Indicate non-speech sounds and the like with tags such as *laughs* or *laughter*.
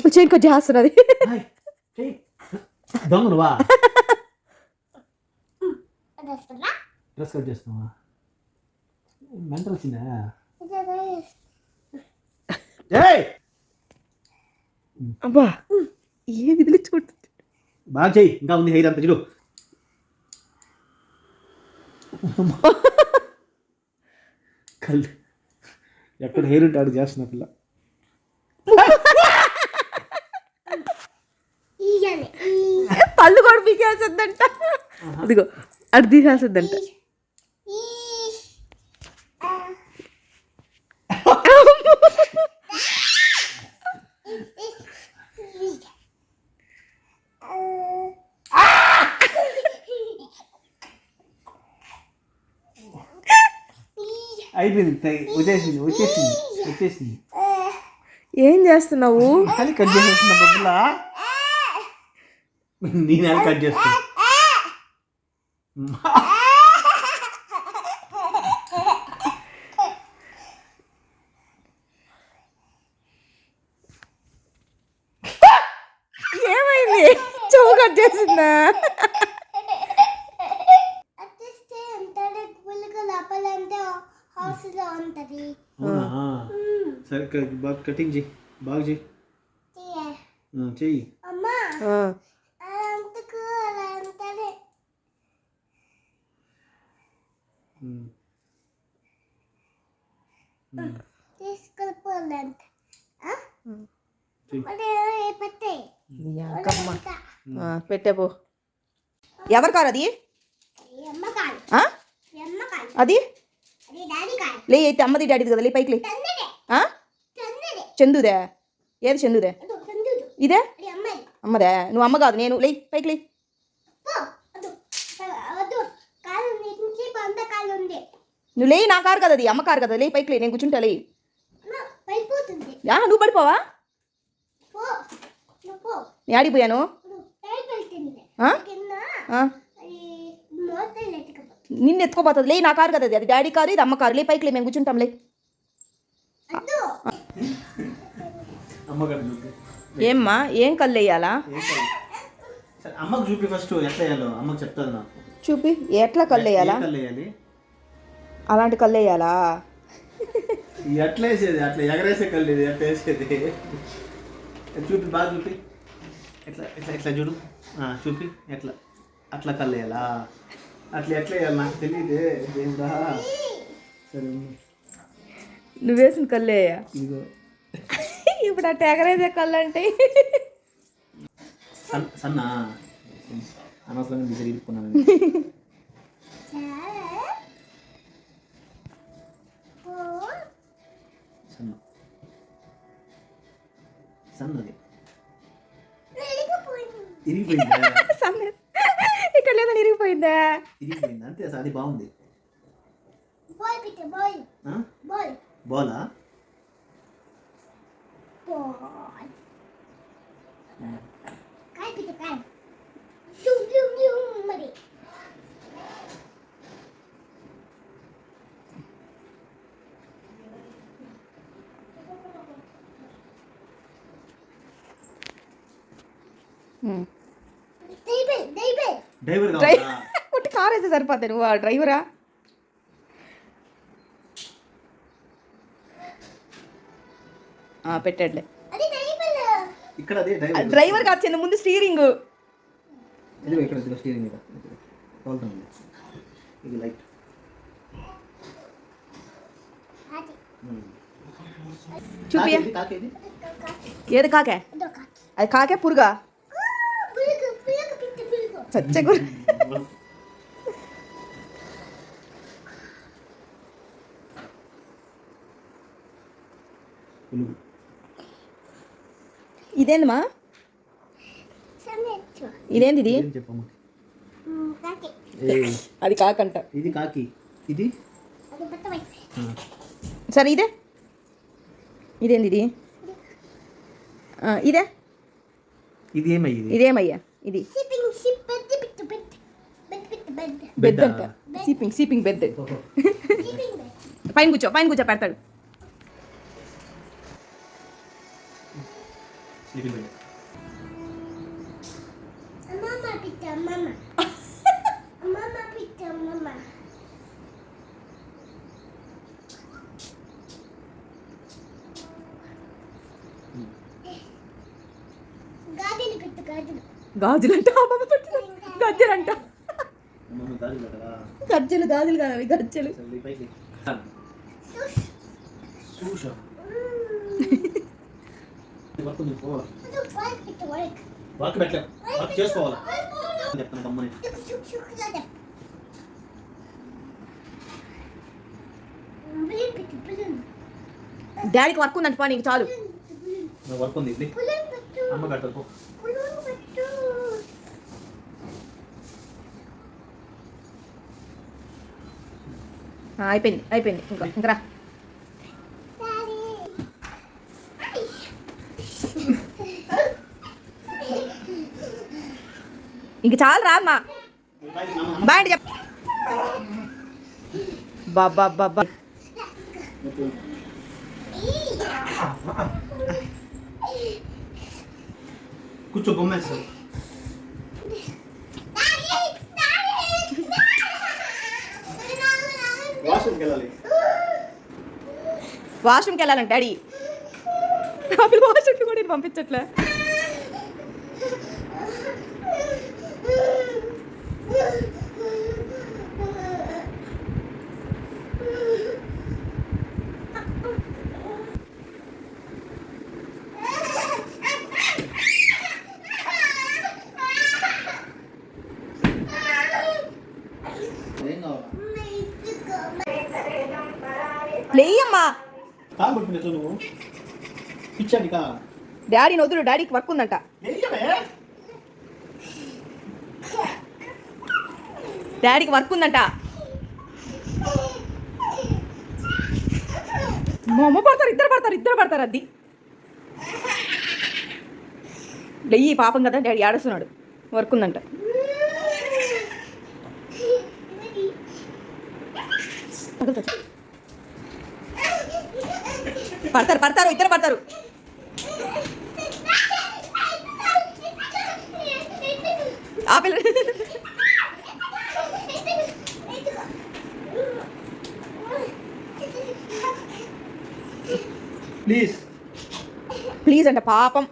అప్పుడు chain cut చేస్తున్నది. Hi, చెయ్యి. దొంగ నువ్వా డ్రెస్ కట్ చేస్తున్నావా? మెంటల్ వచ్చిందా? అబ్బా ఏ విదిలించుకుంటుంది బాగా చెయ్యి ఇంకా ఉంది హెయిర్ అంతా చూడు. *laughs* కళ్ళు. ఎక్కడ హెయిర్ ఉంటే ఆడు చేస్తున్న పిల్ల. పళ్ళు కూడా పీకేస్తుందంట అదిగో అటు తీసేస్తుందంట అయిపోయింది వచ్చేసింది వచ్చేసింది వచ్చేసింది ఏం చేస్తున్నావు అది కట్ చేసేస్తున్న బొబ్బులా నేను కట్ చేస్తాను ఏమైంది? చెవు కట్ చేసిందా? సరే బాగా కటింగ్ చెయ్యి బాగా చెయ్యి. ఆ, చెయ్యి. అమ్మా. పెట్టే పో ఎవరి కారు అది అది లే అయితే అమ్మది డాడీది కదా లే పైకి లే చందుదే ఏది చందుదే ఇదే అమ్మదే నువ్వు అమ్మ కాదు నేను లే పైకి లే పో అదు అదు కాలు నుంచి బంద కాలు ఉంది నువ్వు లే నా కారు కదా అది అమ్మ కారు కదా లే పైకి లే నేను కూర్చుంటా లే నువ్వు పడిపోవా? పో నువ్వు పో. నేను ఆడిపోయాను నిన్ను ఎత్తుకోపోతుంది. లే నా కారు కదా అది అది డాడీ కారు ఇది అమ్మ కారు. లే పైకి లే మేము కూర్చుంటాం లే అద్దు. అమ్మగారు చూపి. ఏమ్మా ఏం కళ్ళు వేయాలా? చూపి ఫస్ట్ ఎట్లా వేయాలో? అమ్మకు చెప్తాది నాకు. చూపి ఎట్లా కళ్ళు వేయాలి? అలాంటి కళ్ళు వేయాలా? ఎట్లా వేసేది అట్లా ఎగరేసే కళ్ళు ఇది ఎట్లా వేసేది. చూపి బాగా చూపి. ఎట్లా ఎట్లా ఎట్లా చూడు? చూపి ఎట్లా అట్లా కళ్ళు వేయాలా? అట్లా ఎట్లా వేయాలి? నాకు తెలియదే దేవుడా సరే ఉన్ని. నువ్వు వేసిన కళ్ళు వేయ? ఇదిగో. ఇప్పుడు ఆ టెగరేసే కళ్ళు అంటే? సన్ సన్నా. అనవసరంగా దగ్గర ఇరుక్కున్నాను *laughs* సరే పో సన్న సన్నది ఇరిగిపోయిందా? *laughs* ఇక్కడ లేదా ఇరిగిపోయిందా? ఇరిగిపోయింది? అంతే అది బాగుంది. బాయ్ పిట్ట బాయ్ ఆ? బాయ్ బాలా? డ్రైవర్ ఒకటి కార్ అయితే సరిపోతాయి నువ్వు ఆ డ్రైవరా? ఆ, పెట్టాడులే అది డైబల్ ఇక్కడ అదే డ్రైవర్. డ్రైవర్ కాదు చిన్న ముందు స్టీరింగ్. ఇది లైట్. చూపి ఏది కాకే. అది కాకే పురుగా? చచ్చగురు ఇదేందమ్మా? ఇదేంది ఇది *laughs* అది కాకంట. ఇది కాకి. ఇది? సరే ఇదే. ఇదేంది ఇది. ఆ, ఇదే. ఇది ఏమయ్యి ఇది? ఇదేమయ్యా? ఇది సిప్పింగ్ సిప్ బెడ్ పిట్ట బెడ్ బెడ్ పిట్ట బెడ్ బెడ్ బెడ్డా? అంట సీపింగ్ సీపింగ్ బెడ్ ఓహో. *laughs* సిప్పింగ్ బెడ్ పైన కూర్చో పైన కూర్చో పెడతాడు స్లీపింగ్ బెడ్ అమ్మమ్మ పిట్ట అమ్మమ్మ *laughs* గాజులంట గజ్జలంట గజ్జలు గాజులు కాదు అవి గజ్జలు డాడీకి వర్క్ ఉందంట పా నీకు చాలు. వర్క్ ఉంది ఇది బులిన్ పెట్టు అమ్మ కట్టారు పో బులిన్ పెట్టు ఆ, అయిపోయింది అయిపోయింది ఇంకా ఇంకా ఇంక చాలు రా అమ్మా అమ్మ బాయ్ అండి చెప్ బాబా బాబా కూర్చో బొమ్మ వాష్రూమ్కి వెళ్ళాలి. వాష్రూమ్కి వెళ్ళాలంట డాడీ. అప్పుడు వాష్రూమ్కి కూడా నేను పంపించట్లే. ఏం కావాలా? లేయమ్మా. డాడీని వదులు డాడీకి వర్క్ ఉందంట. డాడీకి వర్క్ ఉందంట. మా అమ్మ పడతారు ఇద్దరు పడతారు ఇద్దరు పడతారు అది లెయ్యి పాపం కదా డాడీ ఆడుస్తున్నాడు. వర్క్ ఉందంట. పడతారు పడతారు ఇద్దరు పడతారు. ఆ పిల్ల ప్లీజ్ ప్లీజ్ అంట పాపం.